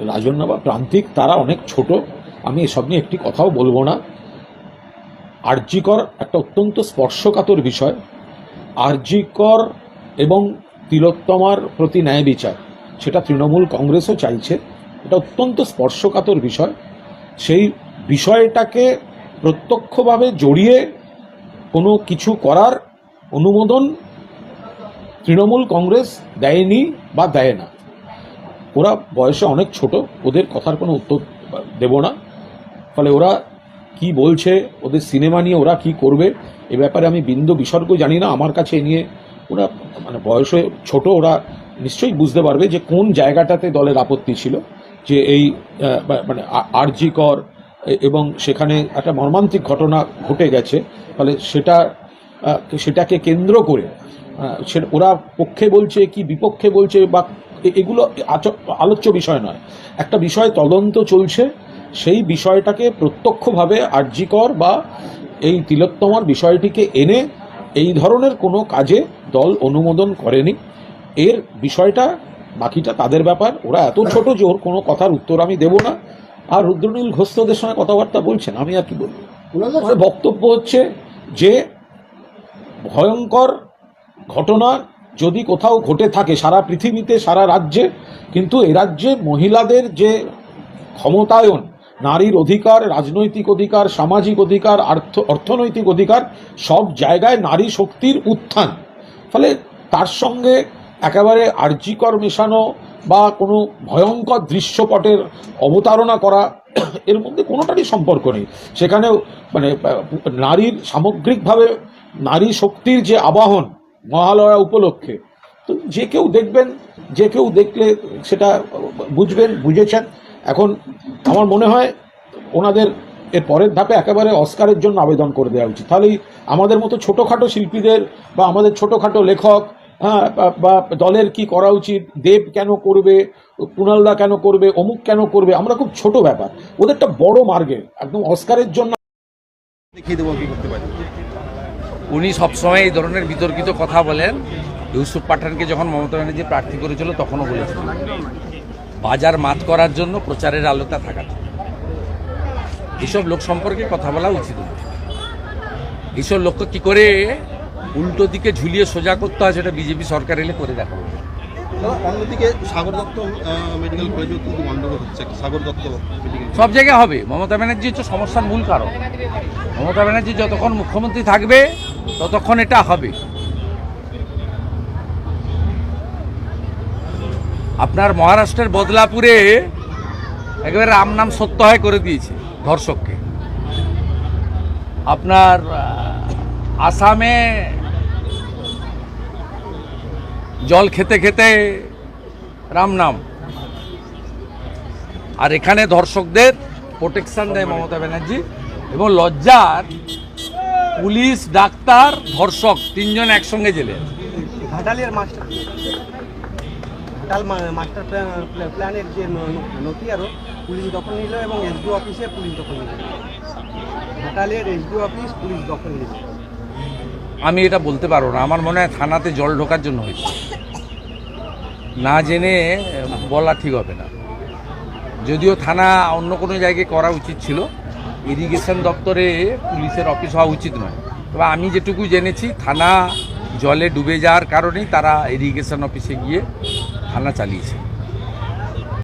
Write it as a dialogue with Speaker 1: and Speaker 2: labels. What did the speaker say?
Speaker 1: রাজন্যা বা প্রান্তিক, তারা অনেক ছোট। আমি এসব নিয়ে একটি কথাও বলব না। আরজিকর একটা অত্যন্ত স্পর্শকাতর বিষয়। আরজিকর এবং তিলোত্তমার প্রতি ন্যায় বিচার, সেটা তৃণমূল কংগ্রেসও চাইছে। এটা অত্যন্ত স্পর্শকাতর বিষয়। সেই বিষয়টাকে প্রত্যক্ষভাবে জড়িয়ে কোনো কিছু করার অনুমোদন তৃণমূল কংগ্রেস দেয়নি বা দেয় না। ওরা বয়সে অনেক ছোট ওদের কথার কোনো উত্তর দেব না। ফলে ওরা কি বলছে ওদের সিনেমা নিয়ে ওরা কি করবে এ ব্যাপারে আমি বিন্দু বিসর্গ জানি না আমার কাছে নিয়ে ওরা মানে বয়সে ছোট ওরা নিশ্চয়ই বুঝতে পারবে যে কোন জায়গাটাতে দলের আপত্তি ছিল যে এই মানে আরজি কর এবং সেখানে একটা মর্মান্তিক ঘটনা ঘটে গেছে ফলে সেটা সেটাকে কেন্দ্র করে আহ, সে- ওরা পক্ষে বলছে কি বিপক্ষে বলছে বা এগুলো আচ- আলোচ্য বিষয় নয়। একটা বিষয় তদন্ত চলছে সেই বিষয়টাকে প্রত্যক্ষভাবে আর্যিকর বা এই তিলোত্তমার বিষয়টিকে এনে এই ধরনের কোনো কাজে দল অনুমোদন করেনি। এর বিষয়টা বাকিটা তাদের ব্যাপার। ওরা এত ছোট যে ওর কোনো কথার উত্তর আমি দেব না। আর রুদ্রনীল ঘোষ তো সঙ্গে কথাবার্তা বলছেন আমি আর কি বলব? বক্তব্য হচ্ছে যে ভয়ঙ্কর ঘটনা যদি কোথাও ঘটে থাকে, সারা পৃথিবীতে, সারা রাজ্যে, কিন্তু এ রাজ্যে মহিলাদের যে ক্ষমতায়ন, নারীর অধিকার, রাজনৈতিক অধিকার, সামাজিক অধিকার, আর্থ, অর্থনৈতিক অধিকার, সব জায়গায় নারী শক্তির উত্থান। ফলে তার সঙ্গে একেবারে আর্যিকর মেশানো বা কোনো ভয়ঙ্কর দৃশ্যপটের অবতারণা করা, এর মধ্যে কোনোটারই সম্পর্ক নেই। সেখানে মানে নারীর সামগ্রিকভাবে নারী শক্তির যে আবাহন মহালয়া উপলক্ষে। তো যে কেউ দেখবেন, যে কেউ দেখলে সেটা বুঝবেন, বুঝেছেন। এখন আমার মনে হয় ওনাদের এর পরের ধাপে একেবারে অস্কারের জন্য আবেদন করে দেওয়া উচিত। তাহলেই আমাদের মতো ছোটোখাটো শিল্পীদের বা আমাদের ছোটোখাটো লেখক হ্যাঁ বা- দলের কি করা উচিত, দেব কেন করবে, কুণালদা কেন করবে, অমুক কেন করবে, আমরা খুব ছোট ব্যাপার। ওদেরটা বড় মার্গে, একদম অস্কারের জন্য
Speaker 2: দেখিয়ে দেবো, কি করতে পারি।
Speaker 3: উনি সবসময় এই ধরনের বিতর্কিত কথা বলেন। ইউসুফ পাঠানকে যখন মমতা ব্যানার্জি প্রার্থী করেছিল তখনও বলেছিলেন বাজার মাত করার জন্য প্রচারের আলোতা থাকাটা এইসব লোক সম্পর্কে কথা বলা উচিত এইসব লোককে কি করে উল্টো দিকে ঝুলিয়ে সোজা করতে হয় সেটা বিজেপি সরকার এলে করে
Speaker 2: অন্যদিকে সাগর দত্ত মেডিকেল কলেজেও কিন্তু গন্ডগোল হচ্ছে সাগর দত্ত
Speaker 3: সব জায়গায় হবে। মমতা ব্যানার্জি হচ্ছে সমস্যার মূল কারণ মমতা ব্যানার্জি যতক্ষণ মুখ্যমন্ত্রী থাকবে ততক্ষণ এটা হবে। আপনার মহারাষ্ট্রের বদলাপুরে একেবারে রাম নাম সত্য হয় করে দিয়েছে ধর্ষককে। আপনার আসামে জল খেতে খেতে রাম নাম। আর এখানে ধর্ষকদের প্রোটেকশন দেয় মমতা ব্যানার্জি এবং লজ্জার পুলিশ ডাক্তার ধর্ষক তিনজন একসঙ্গে জেলে।
Speaker 4: ঘাটালের master Ghatal master plan- plan- প্ল্যানের যে নথি আরও পুলিশ দখল নিল এবং এসডিও অফিসে পুলিশ দখল নিল। ঘাটালের এসডিও অফিস পুলিশ দখল নিল।
Speaker 3: আমি এটা বলতে পারব না। আমার মনে হয় থানাতে জল ঢোকার জন্য হয়েছে। না জেনে বলা ঠিক হবে না। যদিও থানা অন্য কোনো জায়গায় করা উচিত ছিল ইরিগেশন দপ্তরে পুলিশের অফিস হওয়া উচিত নয়। তবে আমি যেটুকু জেনেছি, থানা জলে ডুবে যাওয়ার কারণেই তারা ইরিগেশন অফিসে গিয়ে থানা চালিয়েছে।